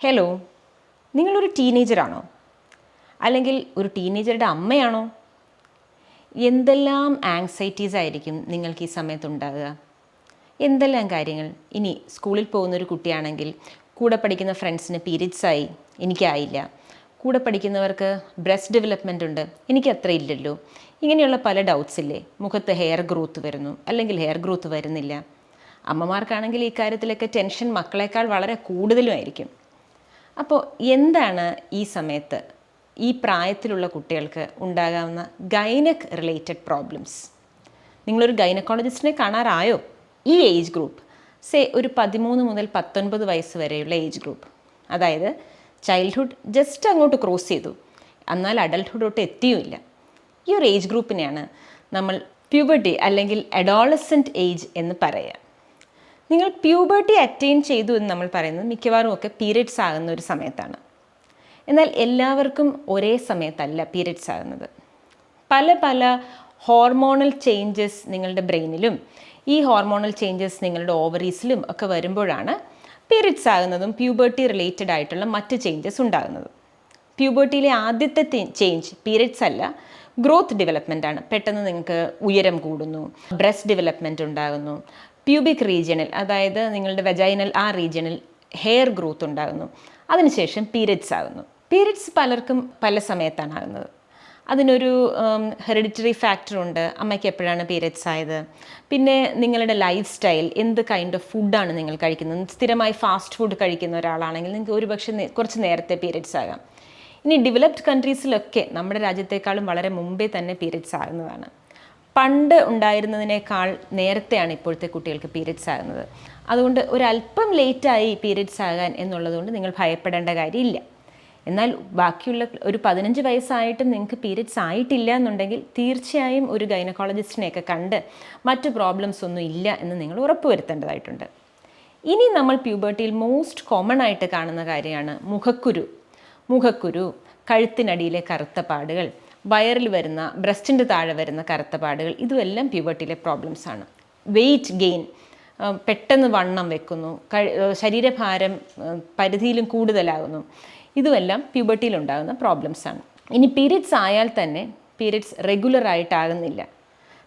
Hello നിങ്ങളൊരു ടീനേജറാണോ അല്ലെങ്കിൽ ഒരു ടീനേജറുടെ അമ്മയാണോ? എന്തെല്ലാം ആങ്സൈറ്റീസ് ആയിരിക്കും നിങ്ങൾക്ക് ഈ സമയത്ത് ഉണ്ടാകുക എന്തെല്ലാം കാര്യങ്ങൾ? ഇനി സ്കൂളിൽ പോകുന്നൊരു കുട്ടിയാണെങ്കിൽ കൂടെ പഠിക്കുന്ന ഫ്രണ്ട്സിന് പീരിയഡ്സ് ആയി എനിക്കായില്ല. കൂടെ പഠിക്കുന്നവർക്ക് ബ്രസ്റ്റ് ഡെവലപ്മെന്റ് ഉണ്ട് എനിക്ക് അത്ര ഇല്ലല്ലോ. ഇങ്ങനെയുള്ള പല ഡൗട്ട്സ് ഇല്ലേ? മുഖത്ത് ഹെയർ ഗ്രോത്ത് വരുന്നു അല്ലെങ്കിൽ ഹെയർ ഗ്രോത്ത് വരുന്നില്ല. അമ്മമാർക്കാണെങ്കിൽ ഈ കാര്യത്തിലൊക്കെ ടെൻഷൻ മക്കളേക്കാൾ വളരെ കൂടുതലുമായിരിക്കും അപ്പോൾ എന്താണ് ഈ സമയത്ത് ഈ പ്രായത്തിലുള്ള കുട്ടികൾക്ക് ഉണ്ടാകാവുന്ന ഗൈനക് റിലേറ്റഡ് പ്രോബ്ലംസ്? നിങ്ങളൊരു ഗൈനക്കോളജിസ്റ്റിനെ കാണാറായോ? ഈ ഏജ് ഗ്രൂപ്പ് സേ ഒരു പതിമൂന്ന് മുതൽ പത്തൊൻപത് വയസ്സ് വരെയുള്ള ഏജ് ഗ്രൂപ്പ്. അതായത് ചൈൽഡ്ഹുഡ് ജസ്റ്റ് അങ്ങോട്ട് ക്രോസ് ചെയ്തു. എന്നാൽ അഡൽട്ട്ഹുഡോട്ട് എത്തിയുമില്ല ഈ ഒരു ഏജ് ഗ്രൂപ്പിനെയാണ് നമ്മൾ പ്യൂബർട്ടി അല്ലെങ്കിൽ അഡോളസെന്റ് ഏജ് എന്ന് പറയുക നിങ്ങൾ പ്യൂബർട്ടി അറ്റൈൻ ചെയ്തു എന്ന് നമ്മൾ പറയുന്നത് മിക്കവാറും ഒക്കെ പീരിയഡ്സ് ആകുന്ന ഒരു സമയത്താണ്. എന്നാൽ എല്ലാവർക്കും ഒരേ സമയത്തല്ല പീരിയഡ്സ് ആകുന്നത്. പല പല ഹോർമോണൽ ചേഞ്ചസ് നിങ്ങളുടെ ബ്രെയിനിലും ഈ ഹോർമോണൽ ചേഞ്ചസ് നിങ്ങളുടെ ഓവറീസിലും ഒക്കെ വരുമ്പോഴാണ് പീരിയഡ്സ് ആകുന്നതും പ്യൂബർട്ടി റിലേറ്റഡ് ആയിട്ടുള്ള മറ്റ് ചേഞ്ചസ് ഉണ്ടാകുന്നത്. പ്യൂബർട്ടിയിലെ ആദ്യത്തെ ചേഞ്ച് പീരിയഡ്സ് അല്ല ഗ്രോത്ത് ഡെവലപ്മെന്റ് ആണ്. പെട്ടെന്ന് നിങ്ങൾക്ക് ഉയരം കൂടുന്നു ബ്രസ്റ്റ് ഡെവലപ്മെന്റ് ഉണ്ടാകുന്നു പ്യൂബിക് റീജിയണിൽ അതായത് നിങ്ങളുടെ വെജൈനൽ ആ റീജിയണിൽ ഹെയർ ഗ്രോത്ത് ഉണ്ടാകുന്നു. അതിനുശേഷം പീരിയഡ്സ് ആകുന്നു. പീരിയഡ്സ് പലർക്കും പല സമയത്താണ് ആകുന്നത്. അതിനൊരു ഹെറിഡിറ്ററി ഫാക്ടറുണ്ട് അമ്മയ്ക്ക് എപ്പോഴാണ് പീരിയഡ്സ് ആയത്? പിന്നെ നിങ്ങളുടെ ലൈഫ് സ്റ്റൈൽ എന്ത് കൈൻഡ് ഓഫ് ഫുഡാണ് നിങ്ങൾ കഴിക്കുന്നത്? സ്ഥിരമായി ഫാസ്റ്റ് ഫുഡ് കഴിക്കുന്ന ഒരാളാണെങ്കിൽ നിങ്ങൾക്ക് ഒരുപക്ഷെ കുറച്ച് നേരത്തെ പീരിയഡ്സ് ആകാം. ഇനി ഡെവലപ്ഡ് കൺട്രീസിലൊക്കെ നമ്മുടെ രാജ്യത്തെക്കാളും വളരെ മുമ്പേ തന്നെ പീരിയഡ്സ് ആകുന്നതാണ്. പണ്ട് ഉണ്ടായിരുന്നതിനേക്കാൾ നേരത്തെയാണ് ഇപ്പോഴത്തെ കുട്ടികൾക്ക് പീരിയഡ്സ് ആകുന്നത്. അതുകൊണ്ട് ഒരല്പം ലേറ്റായി പീരിയഡ്സ് ആകാൻ എന്നുള്ളതുകൊണ്ട് നിങ്ങൾ ഭയപ്പെടേണ്ട കാര്യമില്ല. എന്നാൽ ബാക്കിയുള്ള ഒരു പതിനഞ്ച് വയസ്സായിട്ടും നിങ്ങൾക്ക് പീരിയഡ്സ് ആയിട്ടില്ല എന്നുണ്ടെങ്കിൽ തീർച്ചയായും ഒരു ഗൈനക്കോളജിസ്റ്റിനെയൊക്കെ കണ്ട് മറ്റു പ്രോബ്ലംസ് ഒന്നും ഇല്ല എന്ന് നിങ്ങൾ ഉറപ്പുവരുത്തേണ്ടതായിട്ടുണ്ട്. ഇനി നമ്മൾ പ്യൂബർട്ടിയിൽ മോസ്റ്റ് കോമൺ ആയിട്ട് കാണുന്ന കാര്യമാണ് മുഖക്കുരു. മുഖക്കുരു കഴുത്തിനടിയിലെ കറുത്ത പാടുകൾ വയറിൽ വരുന്ന ബ്രസ്റ്റിന്റെ താഴെ വരുന്ന കറുത്ത പാടുകൾ ഇതുമെല്ലാം പ്യൂബർട്ടിയിലെ പ്രോബ്ലംസ് ആണ്. വെയിറ്റ് ഗെയിൻ പെട്ടെന്ന് വണ്ണം വെക്കുന്നു ശരീരഭാരം പരിധിയിലും കൂടുതലാകുന്നു. ഇതുമെല്ലാം പ്രോബ്ലംസ് ആണ്. ഇനി പീരിയഡ്സ് ആയാൽ തന്നെ പീരിയഡ്സ് റെഗുലർ ആയിട്ടാകുന്നില്ല.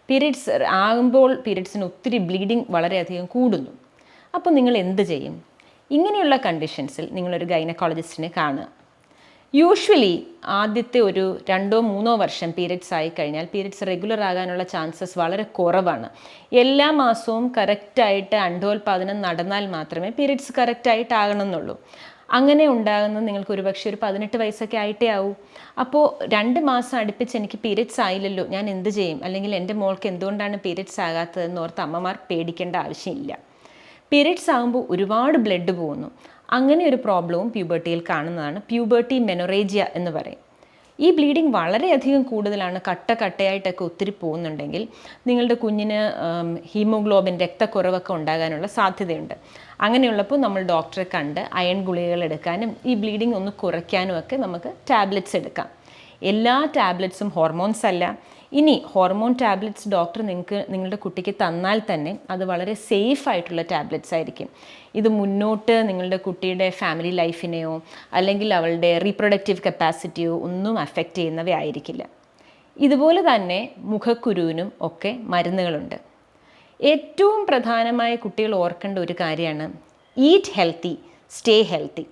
പീരിയഡ്സ് ആകുമ്പോൾ പീരിയഡ്സിന് ഒത്തിരി ബ്ലീഡിങ് വളരെയധികം കൂടുന്നു. അപ്പോൾ നിങ്ങൾ എന്ത് ചെയ്യും? ഇങ്ങനെയുള്ള കണ്ടീഷൻസിൽ നിങ്ങളൊരു ഗൈനക്കോളജിസ്റ്റിനെ കാണുക. യൂഷ്വലി ആദ്യത്തെ ഒരു രണ്ടോ മൂന്നോ വർഷം പീരിയഡ്സ് ആയി കഴിഞ്ഞാൽ പീരിയഡ്സ് റെഗുലർ ആകാനുള്ള ചാൻസസ് വളരെ കുറവാണ്. എല്ലാ മാസവും കറക്റ്റായിട്ട് അണ്ടോൽപാദനം നടന്നാൽ മാത്രമേ പീരിയഡ്സ് കറക്റ്റായിട്ട് ആകണമെന്നുള്ളൂ. അങ്ങനെ ഉണ്ടാകുന്നത് നിങ്ങൾക്ക് ഒരുപക്ഷെ ഒരു പതിനെട്ട് വയസ്സൊക്കെ ആയിട്ടേ ആവൂ. അപ്പോൾ രണ്ട് മാസം അടുപ്പിച്ച് എനിക്ക് പീരിയഡ്സ് ആയില്ലല്ലോ ഞാൻ എന്ത് ചെയ്യും? അല്ലെങ്കിൽ എന്റെ മോൾക്ക് എന്തുകൊണ്ടാണ് പീരിയഡ്സ് ആകാത്തതെന്ന് ഓർത്ത് അമ്മമാർ പേടിക്കേണ്ട ആവശ്യമില്ല. പീരിയഡ്സ് ആകുമ്പോൾ ഒരുപാട് ബ്ലഡ് പോകുന്നു. അങ്ങനെ ഒരു പ്രോബ്ലവും പ്യൂബർട്ടിയിൽ കാണുന്നതാണ്. പ്യൂബർട്ടി മെനോറേജിയ എന്ന് പറയും. ഈ ബ്ലീഡിങ് വളരെയധികം കൂടുതലാണ് കട്ട കട്ടയായിട്ടൊക്കെ ഒത്തിരി പോകുന്നുണ്ടെങ്കിൽ നിങ്ങളുടെ കുഞ്ഞിന് ഹീമോഗ്ലോബിൻ രക്തക്കുറവൊക്കെ ഉണ്ടാകാനുള്ള സാധ്യതയുണ്ട്. അങ്ങനെയുള്ളപ്പോൾ നമ്മൾ ഡോക്ടറെ കണ്ട് അയൺ ഗുളികകൾ എടുക്കാനും ഈ ബ്ലീഡിങ് ഒന്ന് കുറയ്ക്കാനും ഒക്കെ നമുക്ക് ടാബ്ലറ്റ്സ് എടുക്കാം. എല്ലാ ടാബ്ലറ്റ്സും ഹോർമോൺസ് അല്ല. ഇനി ഹോർമോൺ ടാബ്ലറ്റ്സ് ഡോക്ടർ നിങ്ങൾക്ക് നിങ്ങളുടെ കുട്ടിക്ക് തന്നാൽ തന്നെ അത് വളരെ സേഫ് ആയിട്ടുള്ള ടാബ്ലറ്റ്സ് ആയിരിക്കും. ഇത് മുന്നോട്ട് നിങ്ങളുടെ കുട്ടിയുടെ ഫാമിലി ലൈഫിനെയോ അല്ലെങ്കിൽ അവളുടെ റീപ്രൊഡക്റ്റീവ് കപ്പാസിറ്റിയോ ഒന്നും അഫക്റ്റ് ചെയ്യുന്നവയായിരിക്കില്ല. ഇതുപോലെ തന്നെ മുഖക്കുരുവിനും ഒക്കെ മരുന്നുകളുണ്ട്. ഏറ്റവും പ്രധാനമായ കുട്ടികൾ ഓർക്കേണ്ട ഒരു കാര്യമാണ് eat healthy stay healthy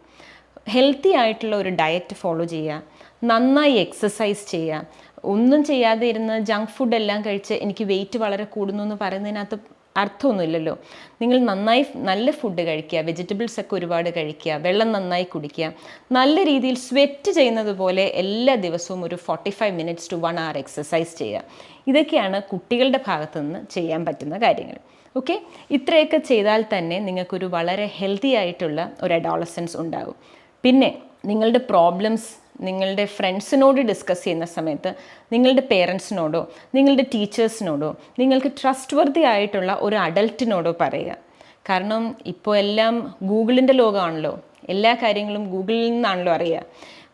healthy ആയിട്ടുള്ള ഒരു ഡയറ്റ് ഫോളോ ചെയ്യുക നന്നായി എക്സസൈസ് ചെയ്യുക ഒന്നും ചെയ്യാതെ ഇരുന്ന് ജങ്ക് ഫുഡ് എല്ലാം കഴിച്ച് എനിക്ക് വെയിറ്റ് വളരെ കൂടുന്നു എന്ന് പറയുന്നതിനകത്ത് അർത്ഥമൊന്നുമില്ലല്ലോ. നിങ്ങൾ നന്നായി നല്ല ഫുഡ് കഴിക്കുക വെജിറ്റബിൾസ് ഒക്കെ ഒരുപാട് കഴിക്കുക വെള്ളം നന്നായി കുടിക്കുക നല്ല രീതിയിൽ സ്വെറ്റ് ചെയ്യുന്നത് പോലെ എല്ലാ ദിവസവും ഒരു forty five minutes to one hour exercise ചെയ്യുക. ഇതൊക്കെയാണ് കുട്ടികളുടെ ഭാഗത്തു നിന്ന് ചെയ്യാൻ പറ്റുന്ന കാര്യങ്ങൾ. ഓക്കെ ഇത്രയൊക്കെ ചെയ്താൽ തന്നെ നിങ്ങൾക്കൊരു വളരെ ഹെൽത്തി ആയിട്ടുള്ള ഒരു അഡോളസൻസ് ഉണ്ടാകും. പിന്നെ നിങ്ങളുടെ പ്രോബ്ലംസ് നിങ്ങളുടെ ഫ്രണ്ട്സിനോട് ഡിസ്കസ് ചെയ്യുന്ന സമയത്ത് നിങ്ങളുടെ പേരൻസിനോടോ നിങ്ങളുടെ ടീച്ചേഴ്സിനോടോ നിങ്ങൾക്ക് ട്രസ്റ്റ് വർത്തി ആയിട്ടുള്ള ഒരു അഡൽട്ടിനോടോ പറയുക. കാരണം ഇപ്പോൾ എല്ലാം ഗൂഗിളിന്റെ ലോകമാണല്ലോ. എല്ലാ കാര്യങ്ങളും ഗൂഗിളിൽ നിന്നാണല്ലോ അറിയുക.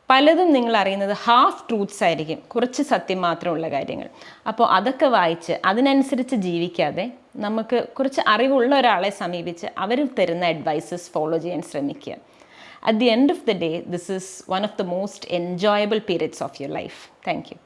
പലതും നിങ്ങൾ അറിയുന്നത് ഹാഫ് ട്രൂത്ത്സ് ആയിരിക്കും. കുറച്ച് സത്യം മാത്രമുള്ള കാര്യങ്ങൾ. അപ്പോൾ അതൊക്കെ വായിച്ച് അതിനനുസരിച്ച് ജീവിക്കാതെ നമുക്ക് കുറച്ച് അറിവുള്ള ഒരാളെ സമീപിച്ച് അവർ തരുന്ന അഡ്വൈസസ് ഫോളോ ചെയ്യാൻ ശ്രമിക്കുക. At the end of the day, this is one of the most enjoyable periods of your life. Thank you.